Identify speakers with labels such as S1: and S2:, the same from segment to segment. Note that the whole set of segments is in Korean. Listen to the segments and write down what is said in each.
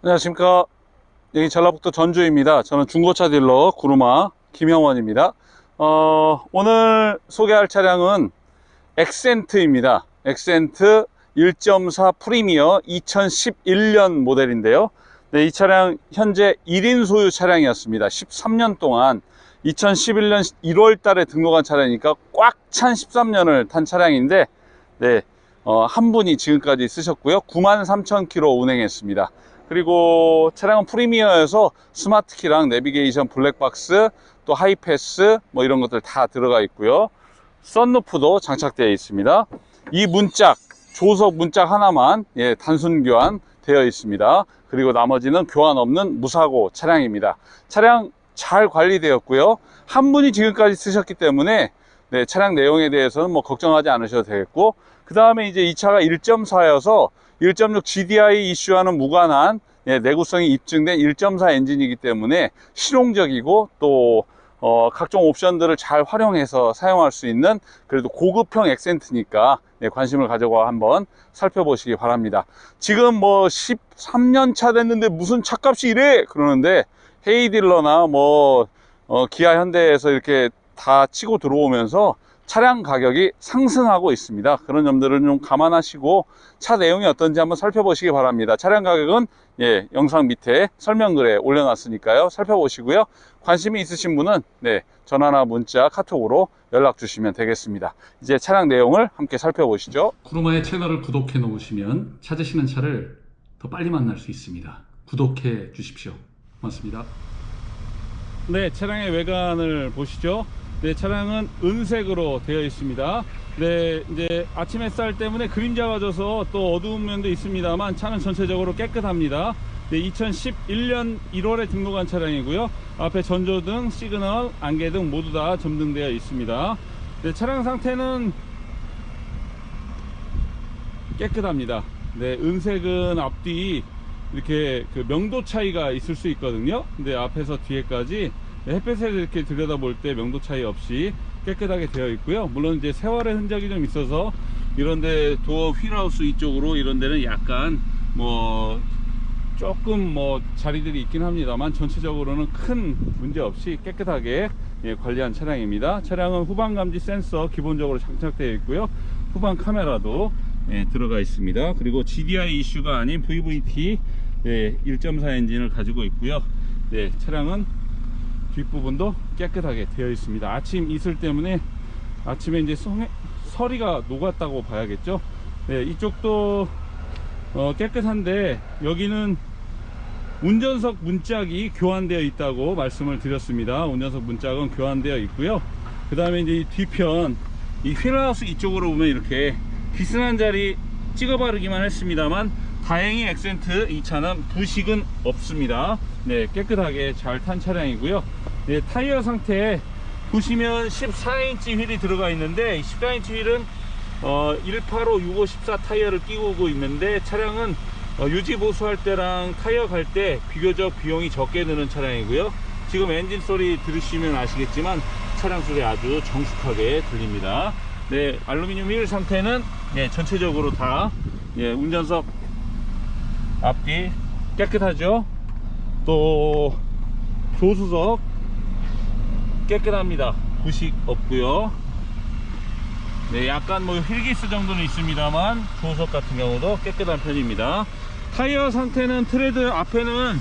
S1: 안녕하십니까. 여기 전라북도 전주입니다. 저는 중고차 딜러 구루마 김영원입니다. 어, 오늘 소개할 차량은 엑센트입니다. 엑센트 1.4 프리미어 2011년 모델인데요. 네, 이 차량 현재 1인 소유 차량이었습니다. 13년 동안 2011년 1월 달에 등록한 차량이니까 꽉 찬 13년을 탄 차량인데 네, 어, 한 분이 지금까지 쓰셨고요. 93,000km 운행했습니다. 그리고 차량은 프리미어여서 스마트키랑 내비게이션 블랙박스 또 하이패스 뭐 이런 것들 다 들어가 있고요. 썬루프도 장착되어 있습니다. 이 문짝 조석 문짝 하나만 예, 단순 교환 되어 있습니다. 그리고 나머지는 교환 없는 무사고 차량입니다. 차량 잘 관리되었고요. 한 분이 지금까지 쓰셨기 때문에 네, 차량 내용에 대해서는 뭐 걱정하지 않으셔도 되겠고 그 다음에 이제 이 차가 1.4여서 1.6 GDI 이슈와는 무관한 예, 내구성이 입증된 1.4 엔진이기 때문에 실용적이고 또 어, 각종 옵션들을 잘 활용해서 사용할 수 있는 그래도 고급형 엑센트니까 예, 관심을 가지고 한번 살펴보시기 바랍니다. 지금 뭐 13년 차 됐는데 무슨 차값이 이래 그러는데 헤이딜러나 뭐 어, 기아 현대에서 이렇게 다 치고 들어오면서 차량 가격이 상승하고 있습니다. 그런 점들을 좀 감안하시고 차 내용이 어떤지 한번 살펴보시기 바랍니다. 차량 가격은 예, 영상 밑에 설명글에 올려놨으니까요. 살펴보시고요. 관심이 있으신 분은 네, 전화나 문자, 카톡으로 연락 주시면 되겠습니다. 이제 차량 내용을 함께 살펴보시죠.
S2: 구루마의 채널을 구독해 놓으시면 찾으시는 차를 더 빨리 만날 수 있습니다. 구독해 주십시오. 고맙습니다.
S1: 네, 차량의 외관을 보시죠. 네, 차량은 은색으로 되어 있습니다. 네, 이제 아침 햇살 때문에 그림자가 져서 또 어두운 면도 있습니다만 차는 전체적으로 깨끗합니다. 네, 2011년 1월에 등록한 차량이고요. 앞에 전조등, 시그널, 안개등 모두 다 점등되어 있습니다. 네, 차량 상태는 깨끗합니다. 네, 은색은 앞뒤 이렇게 그 명도 차이가 있을 수 있거든요. 근데 앞에서 뒤에까지 햇빛을 이렇게 들여다볼 때 명도 차이 없이 깨끗하게 되어 있고요. 물론 이제 세월의 흔적이 좀 있어서 이런데 도어 휠하우스 이쪽으로 이런 데는 약간 뭐 조금 뭐 자리들이 있긴 합니다만 전체적으로는 큰 문제 없이 깨끗하게 예, 관리한 차량입니다. 차량은 후방 감지 센서 기본적으로 장착되어 있고요. 후방 카메라도 예, 들어가 있습니다. 그리고 GDI 이슈가 아닌 VVT 예, 1.4 엔진을 가지고 있고요. 네, 차량은 뒷부분도 깨끗하게 되어 있습니다. 아침 이슬 때문에 아침에 이제 송- 서리가 녹았다고 봐야겠죠. 네, 이쪽도 어, 깨끗한데 여기는 운전석 문짝이 교환되어 있다고 말씀을 드렸습니다. 운전석 문짝은 교환되어 있고요. 그 다음에 이제 이 뒤편 이 휠하우스 이쪽으로 보면 이렇게 비스난 자리 찍어 바르기만 했습니다만 다행히 엑센트 이 차는 부식은 없습니다. 네, 깨끗하게 잘 탄 차량이고요. 네, 타이어 상태 보시면 14인치 휠이 들어가 있는데 14인치 휠은 어, 185, 65, 14 타이어를 끼고 있는데 차량은 어, 유지 보수할 때랑 타이어 갈 때 비교적 비용이 적게 드는 차량이고요. 지금 엔진 소리 들으시면 아시겠지만 차량 소리 아주 정숙하게 들립니다. 네, 알루미늄 휠 상태는 예, 전체적으로 다 예, 운전석 앞뒤 깨끗하죠. 또 조수석 깨끗합니다. 부식 없고요. 네, 약간 뭐 휠기스 정도는 있습니다만 조석 같은 경우도 깨끗한 편입니다. 타이어 상태는 트레드 앞에는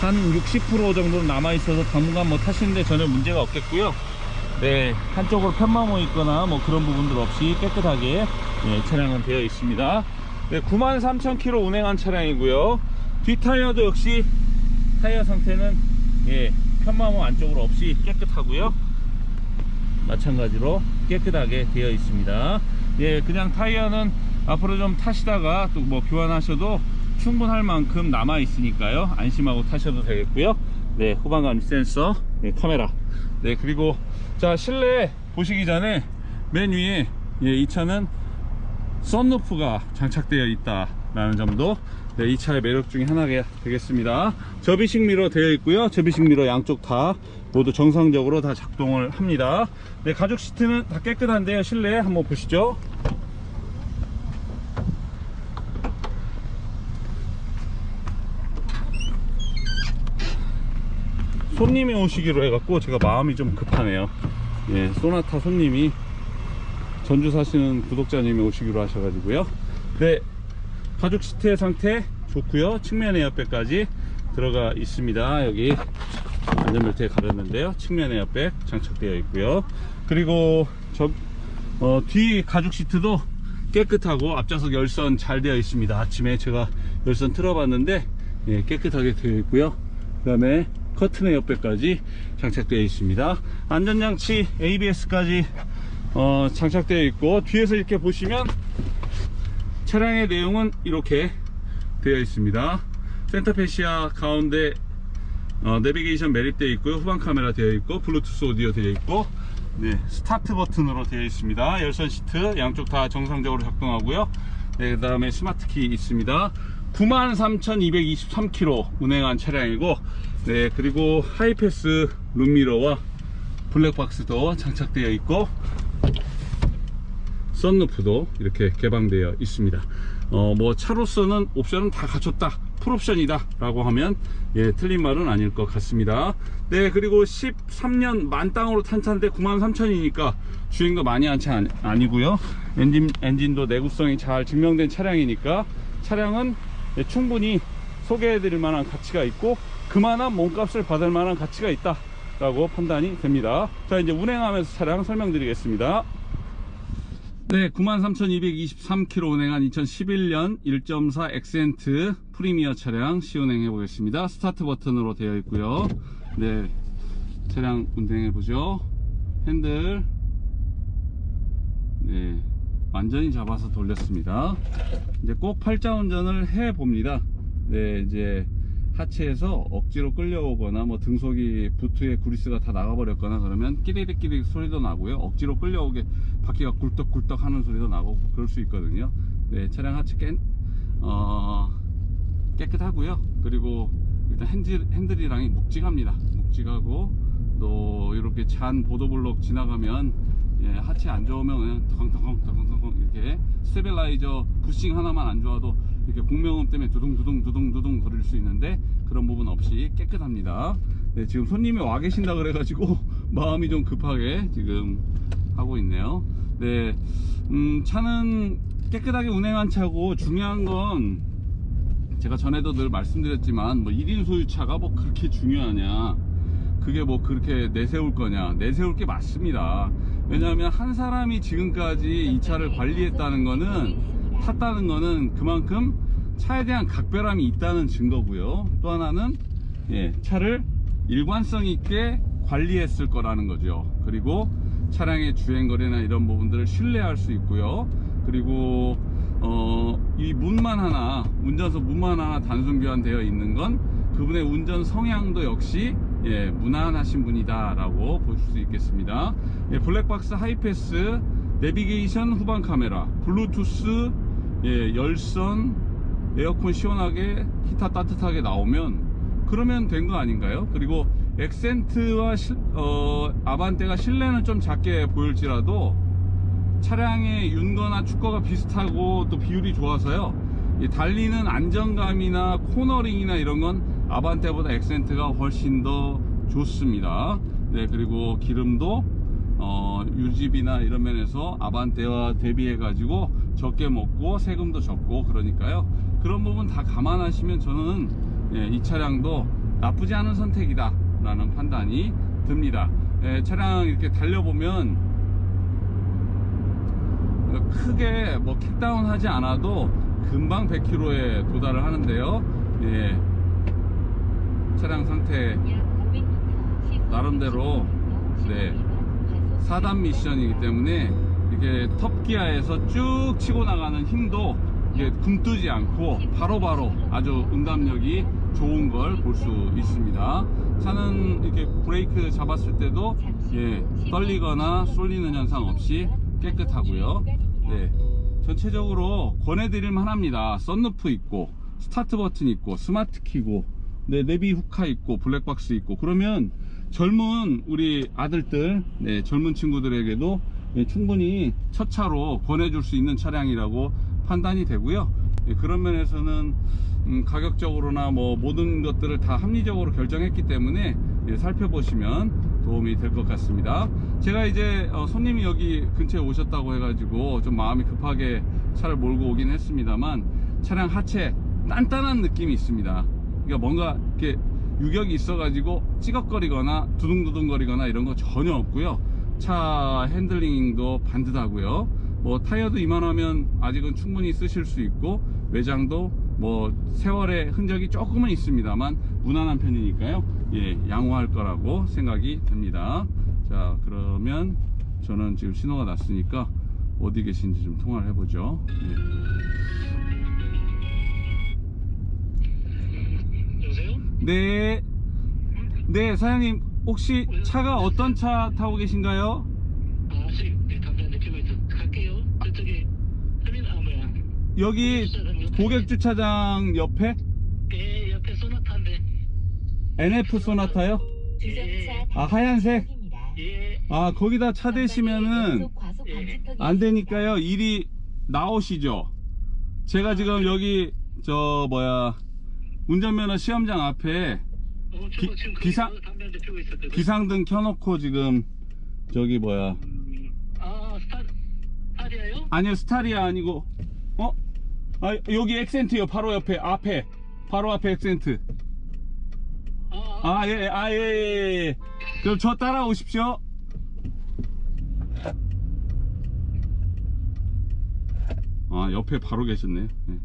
S1: 한 60% 정도 남아 있어서 당분간 뭐 타시는데 전혀 문제가 없겠고요. 네, 한쪽으로 편마모 있거나 뭐 그런 부분들 없이 깨끗하게 예, 차량은 되어 있습니다. 네, 93,000km 운행한 차량이고요. 뒷 타이어도 역시 타이어 상태는 예, 편마모 안쪽으로 없이 깨끗하고요. 마찬가지로 깨끗하게 되어 있습니다. 예, 그냥 타이어는 앞으로 좀 타시다가 또 뭐 교환하셔도 충분할 만큼 남아 있으니까요. 안심하고 타셔도 되겠고요. 네, 후방감 센서, 네, 카메라. 네, 그리고 자 실내 보시기 전에 맨 위에 예, 이 차는 썬루프가 장착되어 있다 라는 점도 네, 이 차의 매력 중에 하나가 되겠습니다. 접이식 미러 되어 있고요. 접이식 미러 양쪽 다 모두 정상적으로 다 작동을 합니다. 네, 가죽 시트는 다 깨끗한데요. 실내 한번 보시죠. 손님이 오시기로 해갖고 제가 마음이 좀 급하네요. 예, 소나타 손님이 전주 사시는 구독자님이 오시기로 하셔가지고요. 네 가죽 시트의 상태 좋고요. 측면 에어백까지 들어가 있습니다. 여기 안전벨트에 가렸는데요. 측면 에어백 장착되어 있고요. 그리고 저, 어, 뒤 가죽 시트도 깨끗하고 앞좌석 열선 잘 되어 있습니다. 아침에 제가 열선 틀어봤는데 예, 깨끗하게 되어 있고요. 그 다음에 커튼 에어백까지 장착되어 있습니다. 안전장치 ABS까지 어, 장착되어 있고 뒤에서 이렇게 보시면 차량의 내용은 이렇게 되어 있습니다. 센터페시아 가운데 어, 내비게이션 매립되어 있고요. 후방 카메라 되어 있고 블루투스 오디오 되어 있고 네, 스타트 버튼으로 되어 있습니다. 열선 시트 양쪽 다 정상적으로 작동하고요. 네, 그 다음에 스마트 키 있습니다. 93,223km 운행한 차량이고 네, 그리고 하이패스 룸미러와 블랙박스도 장착되어 있고 썬루프도 이렇게 개방되어 있습니다. 어, 뭐 차로서는 옵션은 다 갖췄다. 풀옵션이다. 라고 하면 예 틀린 말은 아닐 것 같습니다. 네 그리고 13년 만땅으로 탄 차인데 93,000이니까 주행도 많이 한 차 아니고요. 엔진, 엔진도 내구성이 잘 증명된 차량이니까 차량은 예, 충분히 소개해 드릴 만한 가치가 있고 그만한 몸값을 받을 만한 가치가 있다. 라고 판단이 됩니다. 자 이제 운행하면서 차량 설명드리겠습니다 네, 93,223km 운행한 2011년 1.4 엑센트 프리미어 차량 시운행해 보겠습니다. 스타트 버튼으로 되어 있고요. 네, 차량 운행해 보죠. 핸들, 네, 완전히 잡아서 돌렸습니다. 이제 꼭 팔자 운전을 해 봅니다. 네, 이제 하체에서 억지로 끌려오거나 뭐 등속이 부트에 구리스가 다 나가버렸거나 그러면 끼리릭끼리 소리도 나고요. 억지로 끌려오게 바퀴가 굴떡굴떡 하는 소리도 나고 그럴 수 있거든요. 네 차량 하체 깨, 어, 깨끗하고요. 그리고 일단 핸들, 핸들이랑이 묵직합니다. 묵직하고 또 이렇게 잔 보도블록 지나가면 예, 하체 안 좋으면 그냥 덩덩덩 덩덩덩 이렇게 스테빌라이저 부싱 하나만 안 좋아도 이렇게 공명음 때문에 두둥두둥 두둥두둥 거릴 수 있는데 그런 부분 없이 깨끗합니다. 네, 지금 손님이 와 계신다 그래 가지고 마음이 좀 급하게 지금 하고 있네요. 네, 음, 차는 깨끗하게 운행한 차고 중요한 건 제가 전에도 늘 말씀드렸지만 뭐 1인 소유차가 뭐 그렇게 중요하냐 그게 뭐 그렇게 내세울 거냐 내세울 게 맞습니다 왜냐하면 한 사람이 지금까지 이 차를 관리했다는 거는 탔다는 거는 그만큼 차에 대한 각별함이 있다는 증거고요. 또 하나는 예, 차를 일관성 있게 관리했을 거라는 거죠. 그리고 차량의 주행거리나 이런 부분들을 신뢰할 수 있고요. 그리고 어, 이 문만 하나 운전석 문만 하나 단순 교환되어 있는 건 그분의 운전 성향도 역시 예, 무난하신 분이다 라고 볼수 있겠습니다. 예, 블랙박스 하이패스 내비게이션 후방 카메라 블루투스 예, 열선 에어컨 시원하게 히터 따뜻하게 나오면 그러면 된 거 아닌가요? 그리고 엑센트와 실- 어, 아반떼가 실내는 좀 작게 보일지라도 차량의 윤거나 축거가 비슷하고 또 비율이 좋아서요. 이 달리는 안정감이나 코너링이나 이런 건 아반떼보다 엑센트가 훨씬 더 좋습니다. 네 그리고 기름도 어, 유지비나 이런 면에서 아반떼와 대비해 가지고 적게 먹고 세금도 적고 그러니까요. 그런 부분 다 감안하시면 저는 예, 이 차량도 나쁘지 않은 선택이다 라는 판단이 듭니다. 예, 차량 이렇게 달려보면 크게 뭐 킥다운 하지 않아도 금방 100km에 도달을 하는데요. 예, 차량 상태 나름대로 네 4단 미션이기 때문에 이게 텁기아에서 쭉 치고 나가는 힘도 이게 굼뜨지 않고 바로 바로 아주 응답력이 좋은 걸 볼 수 있습니다. 차는 이렇게 브레이크 잡았을 때도 예, 떨리거나 쏠리는 현상 없이 깨끗하고요. 네, 전체적으로 권해드릴 만합니다. 썬루프 있고 스타트 버튼 있고 스마트 키고 네, 내비 후카 있고 블랙박스 있고. 그러면 젊은 우리 아들들 네, 젊은 친구들에게도 예, 충분히 첫 차로 권해줄 수 있는 차량이라고 판단이 되고요 예, 그런 면에서는 음, 가격적으로나 뭐 모든 것들을 다 합리적으로 결정했기 때문에 예, 살펴보시면 도움이 될 것 같습니다. 제가 이제 어, 손님이 여기 근처에 오셨다고 해가지고 좀 마음이 급하게 차를 몰고 오긴 했습니다만 차량 하체 단단한 느낌이 있습니다. 그러니까 뭔가 이렇게 유격이 있어가지고 찌걱거리거나 두둥두둥거리거나 이런 거 전혀 없고요. 차 핸들링도 반듯하고요. 뭐 타이어도 이만하면 아직은 충분히 쓰실 수 있고 외장도 뭐 세월의 흔적이 조금은 있습니다만 무난한 편이니까요. 예, 양호할 거라고 생각이 듭니다. 자, 그러면 저는 지금 신호가 났으니까 어디 계신지 좀 통화를 해보죠. 예. 네, 네 사장님 혹시 차가 어떤 차 타고 계신가요?
S3: 아, 아직 네, 담배 안 피고 있어. 갈게요. 저쪽에 터미널 아 뭐야?
S1: 여기 고객 주차장 옆에
S3: 예, 옆에 소나타인데.
S1: NF 소나타요? 아 하얀색?
S3: 예.
S1: 아 거기다 차 대시면은 안 되니까요 일이 나오시죠 제가 지금 여기 저 뭐야 운전면허 시험장 앞에
S3: 어,
S1: 기-
S3: 피고 있었거든.
S1: 비상등 켜놓고 지금 저기 뭐야
S3: 아, 스타 스타리아요?
S1: 아니요 스타리아 아니고 어? 아 여기 엑센트요 바로 옆에 앞에 바로 앞에 엑센트
S3: 아, 아,
S1: 아예아 예 예, 예. 그럼 저 따라오십시오 아 옆에 바로 계셨네요 네.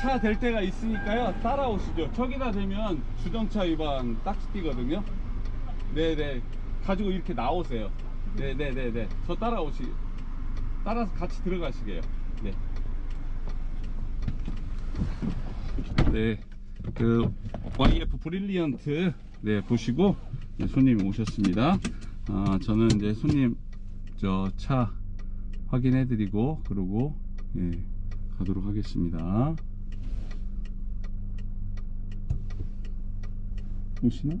S1: 차 될 때가 있으니까요. 따라오시죠. 저기다 대면 주정차 위반 딱지 띄거든요. 네네. 가지고 이렇게 나오세요. 네네네네. 저 따라오시 따라서 같이 들어가시게요. 네. 네, 그 YF 브릴리언트 네 보시고 네, 손님이 오셨습니다. 아 저는 이제 손님 저 차 확인해 드리고 그러고 예 가도록 하겠습니다. 오시나?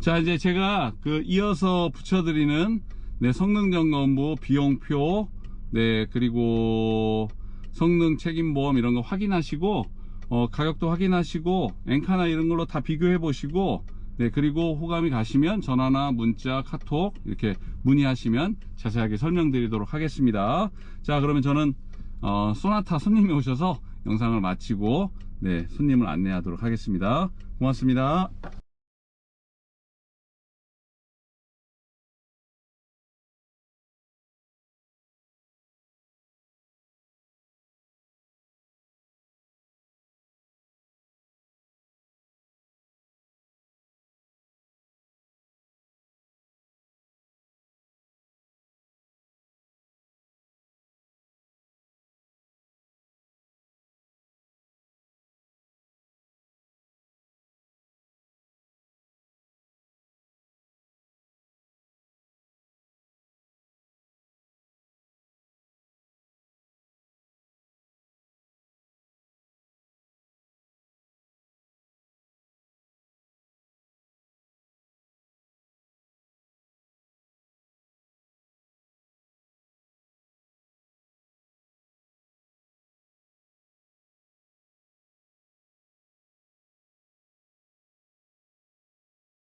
S1: 자 이제 제가 그 이어서 붙여드리는 네, 성능 점검부 비용표 네 그리고 성능 책임보험 이런 거 확인하시고 어, 가격도 확인하시고 엔카나 이런 걸로 다 비교해 보시고 네 그리고 호감이 가시면 전화나 문자 카톡 이렇게 문의하시면 자세하게 설명드리도록 하겠습니다. 자 그러면 저는 어, 소나타 손님이 오셔서 영상을 마치고 네 손님을 안내하도록 하겠습니다. 고맙습니다